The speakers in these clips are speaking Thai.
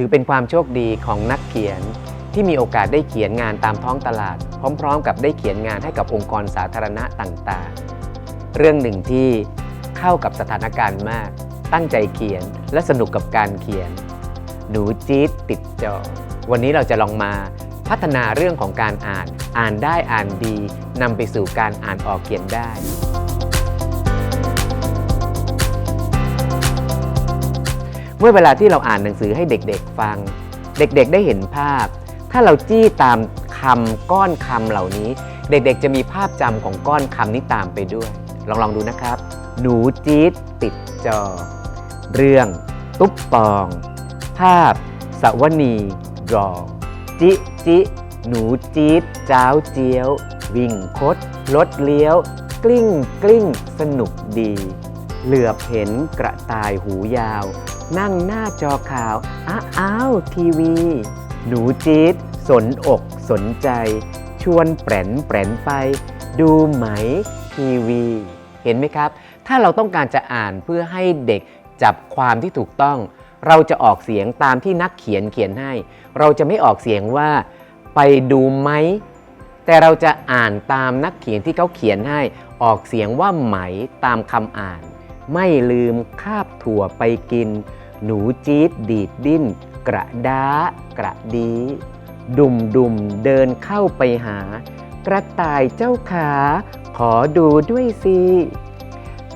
ถือเป็นความโชคดีของนักเขียนที่มีโอกาสได้เขียนงานตามท้องตลาด พร้อม ๆ กับได้เขียนงานให้กับองค์กรสาธารณะต่างๆ เรื่องหนึ่งที่เข้ากับสถานการณ์มาก ตั้งใจเขียนและสนุกกับการเขียน หนูจี๊ดติดจอ วันนี้เราจะลองมาพัฒนาเรื่องของการอ่าน อ่านได้อ่านดีนำไปสู่การอ่านออกเขียนได้ เมื่อเวลาที่เราอ่านหนังสือให้เด็กๆฟัง เด็กๆได้เห็นภาพ ถ้าเราจี้ตามคำก้อนคำเหล่านี้ เด็กๆจะมีภาพจำของก้อนคำนี้ตามไปด้วย ลองลองดูนะครับ หนูจี๊ดติดจอ เรื่อง ตุ๊บปอง ภาพ สวนีรอจิจิหนูจี๊ดจ้าวเจียว วิ่งคดรถเลี้ยว กลิ้งกลิ้งสนุกดี เหลือบเห็นกระต่ายหูยาว นั่งหน้าจอข่าว อ้าอาวทีวี หนูจี๊ดสนอกสนใจ ชวนแปรนแปรนไป ดูไหมทีวี เห็นไหมครับ ถ้าเราต้องการจะอ่านเพื่อให้เด็กจับความที่ถูกต้อง เราจะออกเสียงตามที่นักเขียนเขียนให้ เราจะไม่ออกเสียงว่า ไปดูไหมแต่เราจะอ่านตามนักเขียนที่เขาเขียนให้ ออกเสียงว่าไหมตามคำอ่าน ไม่ลืมคาบถั่วไปกิน หนูจี๊ดดีดดิ้น กระด้ากระดี ดุมดุมเดินเข้าไปหา กระต่ายเจ้าขา ขอดูด้วยสิ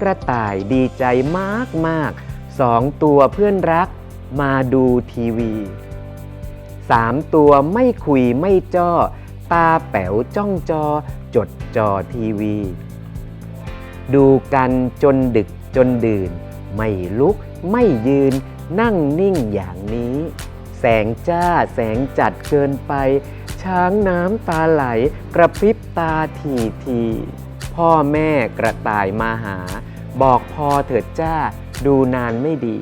กระต่ายดีใจมากมากสองตัวเพื่อนรักมาดูทีวีสามตัวไม่คุยไม่จ้อ ตาแป๋วจ้องจอ จดจอทีวี ดูกันจนดึกจนดื่น ไม่ลุก ไม่ยืน นั่งนิ่งอย่างนี้ แสงจ้าแสงจัดเกินไป ช้างน้ำตาไหล กระพริบตาทีทีพ่อแม่กระต่ายมาหา บอกพอเถิดจ้าดูนานไม่ดี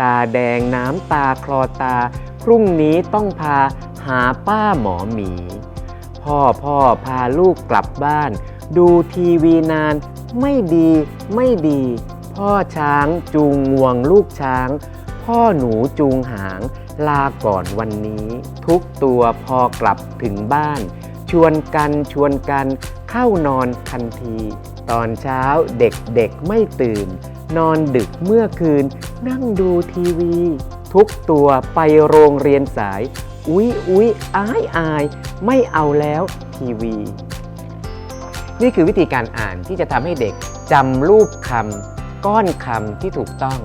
ตาแดงน้ำตาคลอตา พรุ่งนี้ต้องพาหาป้าหมอหมี พ่อพ่อพาลูกกลับบ้าน ดูทีวีนานไม่ดีไม่ดี พ่อช้างจูงงวงลูกช้าง พ่อหนูจูงหาง ลาก่อนวันนี้ ทุกตัวพอกลับถึงบ้าน ชวนกันชวนกันเข้านอนทันที ตอนเช้าเด็กๆไม่ตื่น นอนดึกเมื่อคืน นั่งดูทีวี ทุกตัวไปโรงเรียนสาย อุ๊ยอุ๊ยอายอาย ไม่เอาแล้วทีวี นี่คือวิธีการอ่านที่จะทำให้เด็กจำรูปคำ ก้อนคำที่ถูกต้อง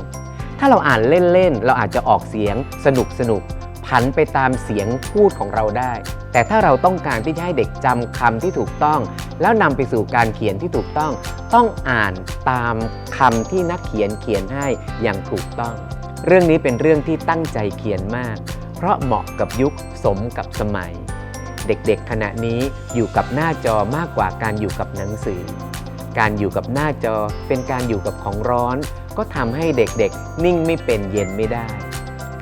ถ้าเราอ่านเล่นๆ เราอาจจะออกเสียงสนุกสนุกผันไปตามเสียงพูดของเราได้ แต่ถ้าเราต้องการที่จะให้เด็กจำคำที่ถูกต้อง แล้วนำไปสู่การเขียนที่ถูกต้อง ต้องอ่านตามคำที่นักเขียนเขียนให้อย่างถูกต้อง เรื่องนี้เป็นเรื่องที่ตั้งใจเขียนมาก เพราะเหมาะกับยุคสมกับสมัย เด็กๆขณะนี้อยู่กับหน้าจอมากกว่าการอยู่กับหนังสือ การอยู่กับหน้าจอเป็นการอยู่กับของร้อน ก็ทำให้เด็กๆ นิ่งไม่เป็นเย็นไม่ได้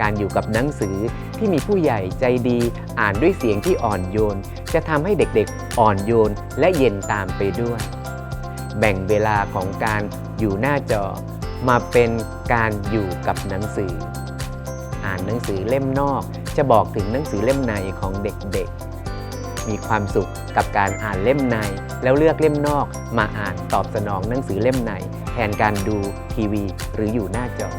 การอยู่กับหนังสือที่มีผู้ใหญ่ใจดี อ่านด้วยเสียงที่อ่อนโยน จะทำให้เด็กๆ อ่อนโยนและเย็นตามไปด้วย แบ่งเวลาของการอยู่หน้าจอ มาเป็นการอยู่กับหนังสือ อ่านหนังสือเล่มนอก จะบอกถึงหนังสือเล่มในของเด็กๆ มีความสุขกับการอ่านเล่มใน แล้วเลือกเล่มนอกมาอ่านตอบสนองหนังสือเล่มใน แทนการดูทีวีหรืออยู่หน้าจอ